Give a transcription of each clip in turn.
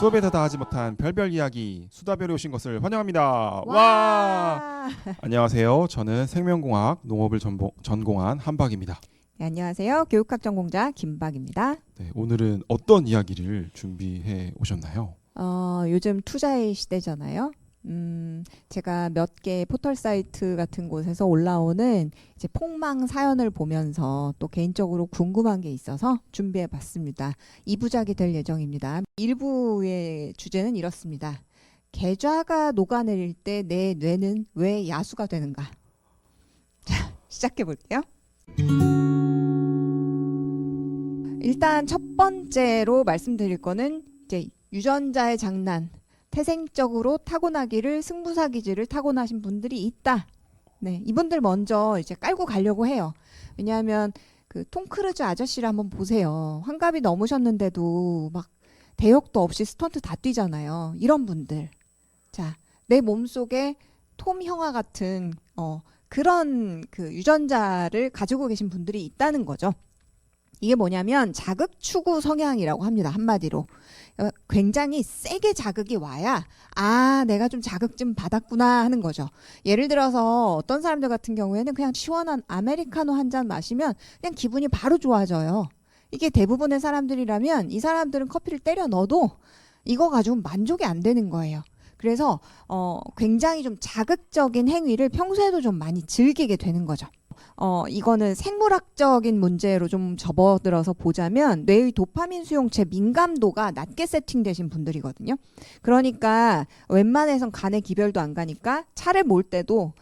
수업에서 다 하지 못한 별별 이야기 수다별에 오신 것을 환영합니다. 와! 와. 안녕하세요. 저는 생명공학 농업을 전보, 전공한 한박입니다. 네, 안녕하세요. 교육학 전공자 김박입니다. 네, 오늘은 어떤 이야기를 준비해 오셨나요? 어, 요즘 투자의 시대잖아요. 음, 제가 몇 개 포털 사이트 같은 곳에서 올라오는 이제 폭망 사연을 보면서 또 개인적으로 궁금한 게 있어서 준비해 봤습니다. 2부작이 될 예정입니다. 1부의 주제는 이렇습니다. 계좌가 녹아내릴 때 내 뇌는 왜 야수가 되는가? 자, 시작해 볼게요. 일단 첫 번째로 말씀드릴 거는 이제 유전자의 장난, 태생적으로 타고나기를 승부사 기질을 타고나신 분들이 있다. 네, 이분들 먼저 이제 깔고 가려고 해요. 왜냐하면 그 톰 크루즈 아저씨를 한번 보세요. 환갑이 넘으셨는데도 막 대역도 없이 스턴트 다 뛰잖아요. 이런 분들. 자, 내 몸속에 톰 형아 같은 어 그런 그 유전자를 가지고 계신 분들이 있다는 거죠. 이게 뭐냐면 자극 추구 성향이라고 합니다. 한마디로. 어, 굉장히 세게 자극이 와야 아, 내가 좀 자극 좀 받았구나 하는 거죠. 예를 들어서 어떤 사람들 같은 경우에는 그냥 시원한 아메리카노 한 잔 마시면 그냥 기분이 바로 좋아져요. 이게 대부분의 사람들이라면 이 사람들은 커피를 때려 넣어도 이거 가지고 만족이 안 되는 거예요. 그래서 어, 굉장히 좀 자극적인 행위를 평소에도 좀 많이 즐기게 되는 거죠. 어, 이거는 생물학적인 문제로 좀 접어들어서 보자면 뇌의 도파민 수용체 민감도가 낮게 세팅되신 분들이거든요. 그러니까 웬만해선 간에 기별도 안 가니까 차를 몰 때도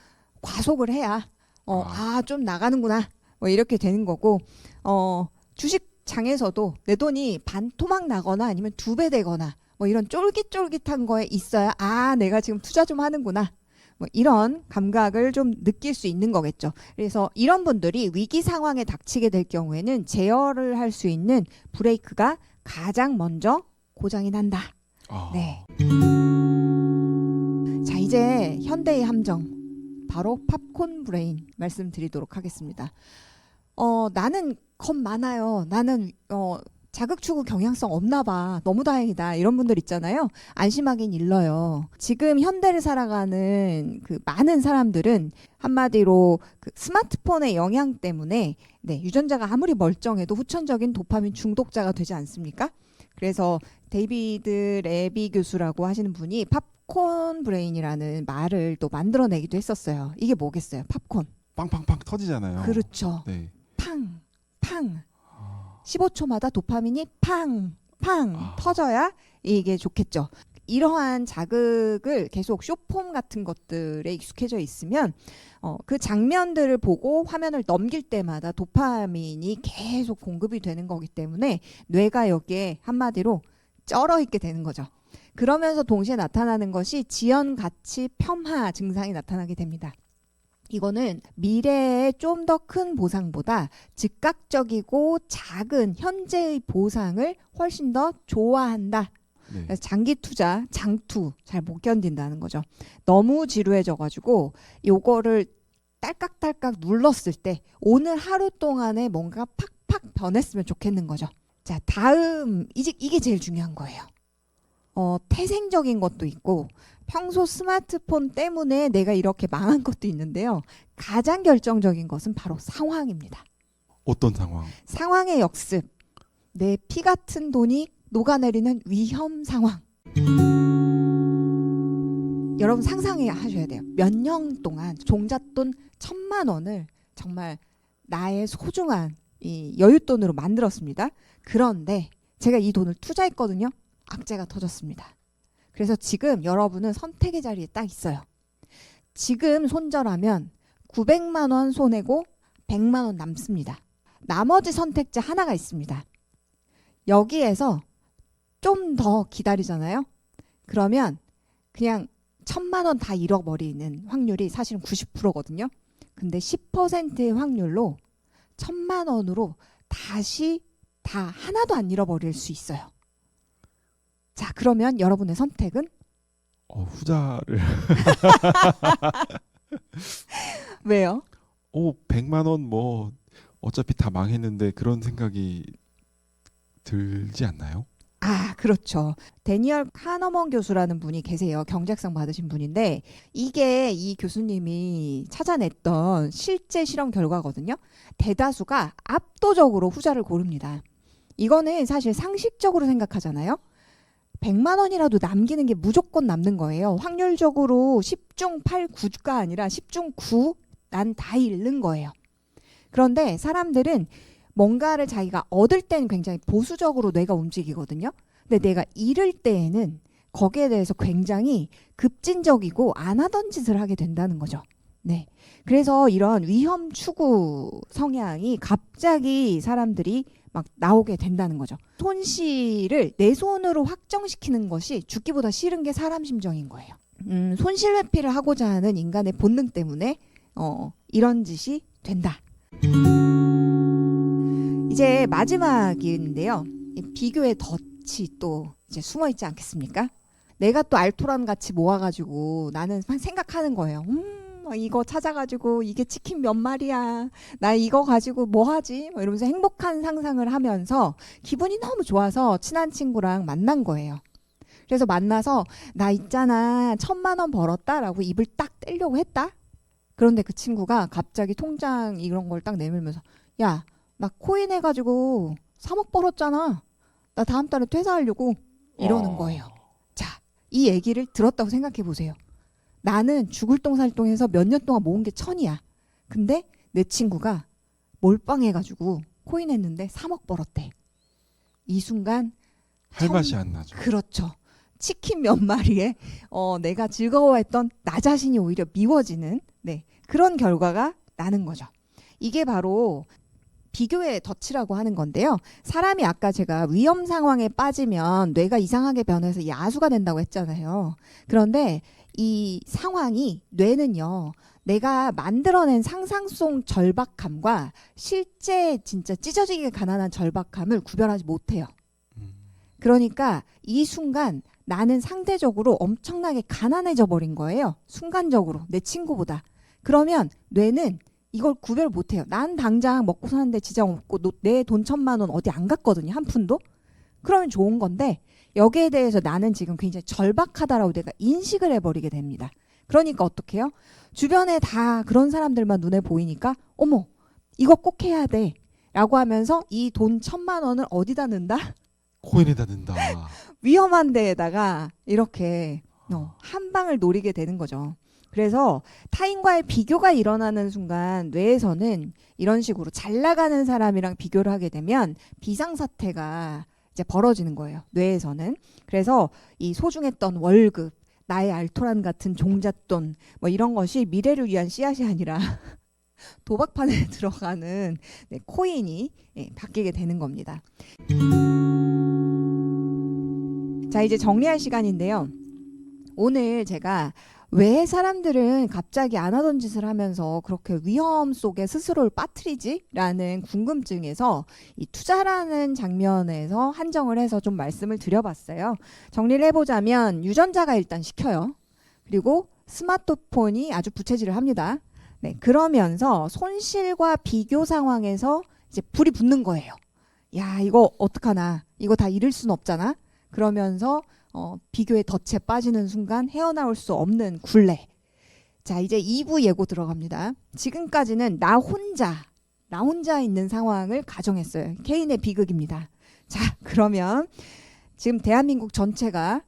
과속을 해야 어, 아, 좀 나가는구나. 뭐 이렇게 되는 거고 어, 주식 장에서도 내 돈이 반토막 나거나 아니면 두 배 되거나 뭐 이런 쫄깃쫄깃한 거에 있어야 아, 내가 지금 투자 좀 하는구나. 뭐 이런 감각을 좀 느낄 수 있는 거겠죠. 그래서 이런 분들이 위기 상황에 닥치게 될 경우에는 제어를 할 수 있는 브레이크가 가장 먼저 고장이 난다. 아, 네. 자, 이제 현대의 함정 바로 팝콘 브레인 말씀드리도록 하겠습니다. 어, 나는 겁 많아요. 나는 어 자극 추구 경향성 없나 봐. 너무 다행이다. 이런 분들 있잖아요. 안심하긴 일러요. 지금 현대를 살아가는 그 많은 사람들은 한마디로 그 스마트폰의 영향 때문에 네, 유전자가 아무리 멀쩡해도 후천적인 도파민 중독자가 되지 않습니까? 그래서 데이비드 레비 교수라고 하시는 분이 팝콘 브레인이라는 말을 또 만들어내기도 했었어요. 이게 뭐겠어요? 팝콘. 빵빵빵 터지잖아요. 그렇죠. 네. 팡, 팡. 아, 15초마다 도파민이 팡, 팡 아. 터져야 이게 좋겠죠. 이러한 자극을 계속 쇼폼 같은 것들에 익숙해져 있으면 어, 그 장면들을 보고 화면을 넘길 때마다 도파민이 계속 공급이 되는 거기 때문에 뇌가 여기에 한마디로 쩔어 있게 되는 거죠. 그러면서 동시에 나타나는 것이 지연 가치 폄하 증상이 나타나게 됩니다. 이거는 미래의 좀 더 큰 보상보다 즉각적이고 작은 현재의 보상을 훨씬 더 좋아한다. 네. 장기 투자, 장투 잘 못 견딘다는 거죠. 너무 지루해져 가지고 요거를 딸깍딸깍 눌렀을 때 오늘 하루 동안에 뭔가 팍팍 변했으면 좋겠는 거죠. 자, 다음 이제 이게 제일 중요한 거예요. 어, 태생적인 것도 있고 평소 스마트폰 때문에 내가 이렇게 망한 것도 있는데요. 가장 결정적인 것은 바로 상황입니다. 어떤 상황? 상황의 역습. 내 피 같은 돈이 녹아내리는 위험 상황. 여러분 상상해 하셔야 돼요. 몇 년 동안 종잣돈 천만 원을 정말 나의 소중한 이 여윳돈으로 만들었습니다. 그런데 제가 이 돈을 투자했거든요. 악재가 터졌습니다. 그래서 지금 여러분은 선택의 자리에 딱 있어요. 지금 손절하면 900만 원 손해고 100만 원 남습니다. 나머지 선택지 하나가 있습니다. 여기에서 좀 더 기다리잖아요. 그러면 그냥 천만 원 다 잃어버리는 확률이 사실은 90%거든요. 근데 10%의 확률로 천만 원으로 다시 다 하나도 안 잃어버릴 수 있어요. 자, 그러면 여러분의 선택은 어, 후자를 왜요? 오 100만 원 뭐 어차피 다 망했는데 그런 생각이 들지 않나요? 아, 아, 그렇죠. 데니얼 카너먼 교수라는 분이 계세요. 경제학상 받으신 분인데 이게 이 교수님이 찾아냈던 실제 실험 결과거든요. 대다수가 압도적으로 후자를 고릅니다. 이거는 사실 상식적으로 생각하잖아요. 100만 원이라도 남기는 게 무조건 남는 거예요. 확률적으로 10중 8, 9가 아니라 10중 9, 난 다 잃는 거예요. 그런데 사람들은 뭔가를 자기가 얻을 때는 굉장히 보수적으로 뇌가 움직이거든요. 근데 내가 잃을 때에는 거기에 대해서 굉장히 급진적이고 안 하던 짓을 하게 된다는 거죠. 네. 그래서 이런 위험 추구 성향이 갑자기 사람들이 막 나오게 된다는 거죠. 손실을 내 손으로 확정시키는 것이 죽기보다 싫은 게 사람 심정인 거예요. 음, 손실 회피를 하고자 하는 인간의 본능 때문에 어, 이런 짓이 된다. 이제 마지막인데요. 이 비교의 덫이 또 이제 숨어 있지 않겠습니까? 내가 또 알토란 같이 모아가지고 나는 막 생각하는 거예요. 음, 막 이거 찾아가지고 이게 치킨 몇 마리야. 나 이거 가지고 뭐 하지? 뭐 이러면서 행복한 상상을 하면서 기분이 너무 좋아서 친한 친구랑 만난 거예요. 그래서 만나서 나 있잖아 천만 원 벌었다라고 입을 딱 떼려고 했다. 그런데 그 친구가 갑자기 통장 이런 걸 딱 내밀면서 야 나 코인 해가지고 3억 벌었잖아. 나 다음 달에 퇴사하려고 이러는 어. 거예요. 자, 이 얘기를 들었다고 생각해 보세요. 나는 죽을 똥살똥해서 몇 년 동안 모은 게 천이야. 근데 내 친구가 몰빵해가지고 코인 했는데 3억 벌었대. 이 순간 할 천- 맛이 안 나죠. 그렇죠. 치킨 몇 마리에 어, 내가 즐거워했던 나 자신이 오히려 미워지는 네, 그런 결과가 나는 거죠. 이게 바로 비교의 덫이라고 하는 건데요. 사람이 아까 제가 위험 상황에 빠지면 뇌가 이상하게 변해서 야수가 된다고 했잖아요. 그런데 이 상황이 뇌는요. 내가 만들어낸 상상 속 절박함과 실제 진짜 찢어지게 가난한 절박함을 구별하지 못해요. 음. 그러니까 이 순간 나는 상대적으로 엄청나게 가난해져 버린 거예요. 순간적으로 내 친구보다. 그러면 뇌는 이걸 구별 못해요. 난 당장 먹고 사는데 지장 없고 내 돈 천만 원 어디 안 갔거든요. 한 푼도. 그러면 좋은 건데 여기에 대해서 나는 지금 굉장히 절박하다라고 내가 인식을 해버리게 됩니다. 그러니까 어떡해요? 주변에 다 그런 사람들만 눈에 보이니까 어머 이거 꼭 해야 돼. 라고 하면서 이 돈 천만 원을 어디다 넣는다? 코인에다 넣는다. 위험한 데에다가 이렇게 어, 한 방을 노리게 되는 거죠. 그래서 타인과의 비교가 일어나는 순간 뇌에서는 이런 식으로 잘 나가는 사람이랑 비교를 하게 되면 비상사태가 이제 벌어지는 거예요. 뇌에서는. 그래서 이 소중했던 월급, 나의 알토란 같은 종잣돈 뭐 이런 것이 미래를 위한 씨앗이 아니라 도박판에 들어가는 네, 코인이 예, 바뀌게 되는 겁니다. 자, 이제 정리할 시간인데요. 오늘 제가 왜 사람들은 갑자기 안 하던 짓을 하면서 그렇게 위험 속에 스스로를 빠뜨리지? 라는 궁금증에서 이 투자라는 장면에서 한정을 해서 좀 말씀을 드려봤어요. 정리를 해보자면 유전자가 일단 시켜요. 그리고 스마트폰이 아주 부채질을 합니다. 네, 그러면서 손실과 비교 상황에서 이제 불이 붙는 거예요. 야, 이거 어떡하나. 이거 다 잃을 순 없잖아. 그러면서 어, 비교의 덫에 빠지는 순간 헤어나올 수 없는 굴레. 자, 이제 2부 예고 들어갑니다. 지금까지는 나 혼자, 나 혼자 있는 상황을 가정했어요. 개인의 비극입니다. 자, 그러면 지금 대한민국 전체가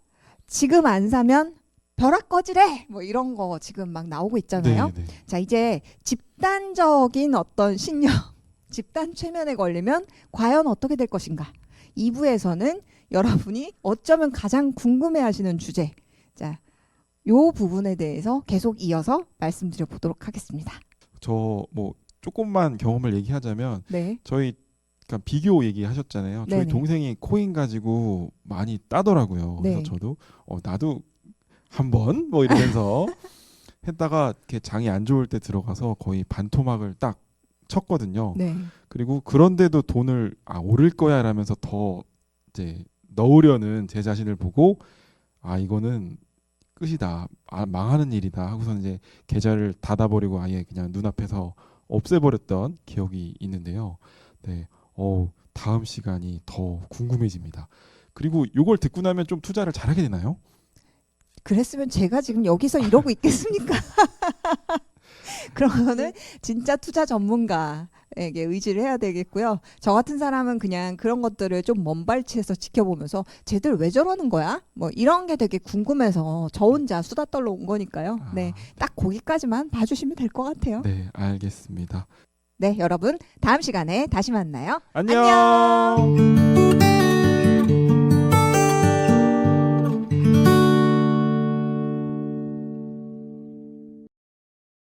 지금 안 사면 벼락 꺼지래! 뭐 이런 거 지금 막 나오고 있잖아요. 네, 네. 자, 이제 집단적인 어떤 신념, 집단 최면에 걸리면 과연 어떻게 될 것인가? 2부에서는 여러분이 어쩌면 가장 궁금해 하시는 주제. 자, 요 부분에 대해서 계속 이어서 말씀드려 보도록 하겠습니다. 저 뭐 조금만 경험을 얘기하자면 네. 저희 그러니까 비교 얘기하셨잖아요. 저희 네네. 동생이 코인 가지고 많이 따더라고요. 그래서 네. 저도 어 나도 한번 뭐 이러면서 했다가 이렇게 장이 안 좋을 때 들어가서 거의 반토막을 딱 쳤거든요. 네. 그리고 그런데도 돈을 아 오를 거야라면서 더 이제 넣으려는 제 자신을 보고 아 이거는 끝이다 아, 망하는 일이다 하고서 이제 계좌를 닫아버리고 아예 그냥 눈앞에서 없애버렸던 기억이 있는데요. 네, 어 다음 시간이 더 궁금해집니다. 그리고 요걸 듣고 나면 좀 투자를 잘하게 되나요? 그랬으면 제가 지금 여기서 이러고 있겠습니까? 그러면은 진짜 투자 전문가 에게 의지를 해야 되겠고요. 저 같은 사람은 그냥 그런 것들을 좀 먼발치에서 지켜보면서 쟤들 왜 저러는 거야? 뭐 이런 게 되게 궁금해서 저 혼자 수다 떨러 온 거니까요. 아, 네, 딱 거기까지만 봐주시면 될 것 같아요. 네, 알겠습니다. 네, 여러분 다음 시간에 다시 만나요. 안녕.